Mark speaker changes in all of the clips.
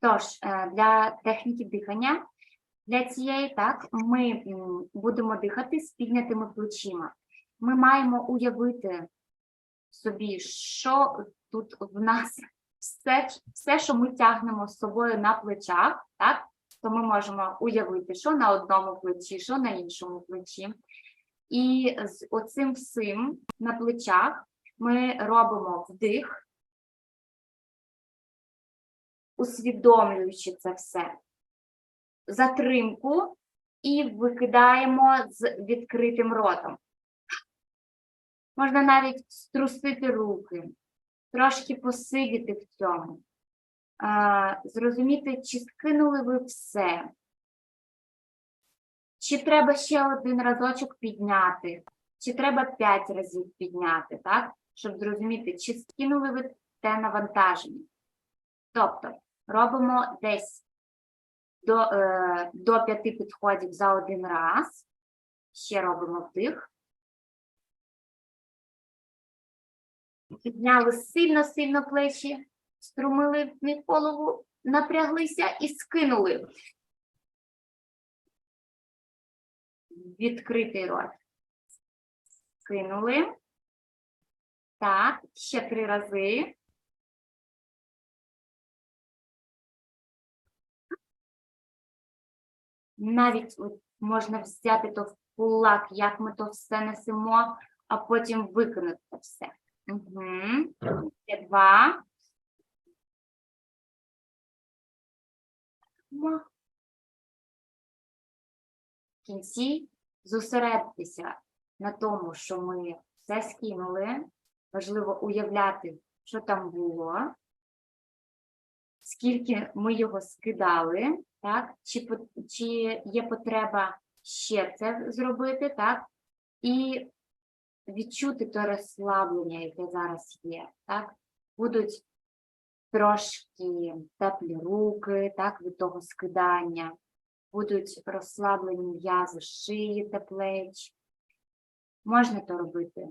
Speaker 1: Тож, е, для техніки дихання, для цієї, так, ми будемо дихати з піднятими плечима. Ми маємо уявити собі, що тут в нас все, все, що ми тягнемо з собою на плечах, так, то ми можемо уявити, що на одному плечі, що на іншому плечі. І з оцим всім на плечах ми робимо вдих, усвідомлюючи це все, затримку і викидаємо з відкритим ротом. Можна навіть струсити руки, трошки посидіти в цьому, зрозуміти, чи скинули ви все, чи треба ще один разочок підняти, чи треба п'ять разів підняти, так? Щоб зрозуміти, чи скинули ви те навантаження. Тобто робимо десь до, е, до п'яти підходів за один раз. Ще робимо вдих. Підняли сильно-сильно плечі, струмили в голову, напряглися і скинули. Відкритий рот. Скинули. Так, ще три рази. Навіть от можна взяти то в кулак, як ми то все несемо, а потім викинути це все. Угу. Ще два. В кінці зосередитися на тому, що ми все скинули. Важливо уявляти, що там було, скільки ми його скидали, так? Чи, чи є потреба ще це зробити, так? І відчути то розслаблення, яке зараз є, так? Будуть трошки теплі руки, так, від того скидання, будуть розслаблені м'язи шиї та плеч. Можна то робити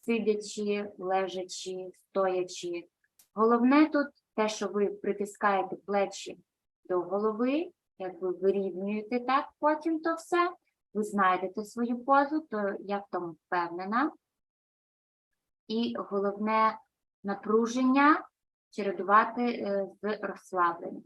Speaker 1: сидячи, лежачи, стоячи. Головне тут те, що ви притискаєте плечі до голови, як ви вирівнюєте так потім то все. Ви знайдете свою позу, то я в тому впевнена. І головне напруження чередувати е, з розслабленням.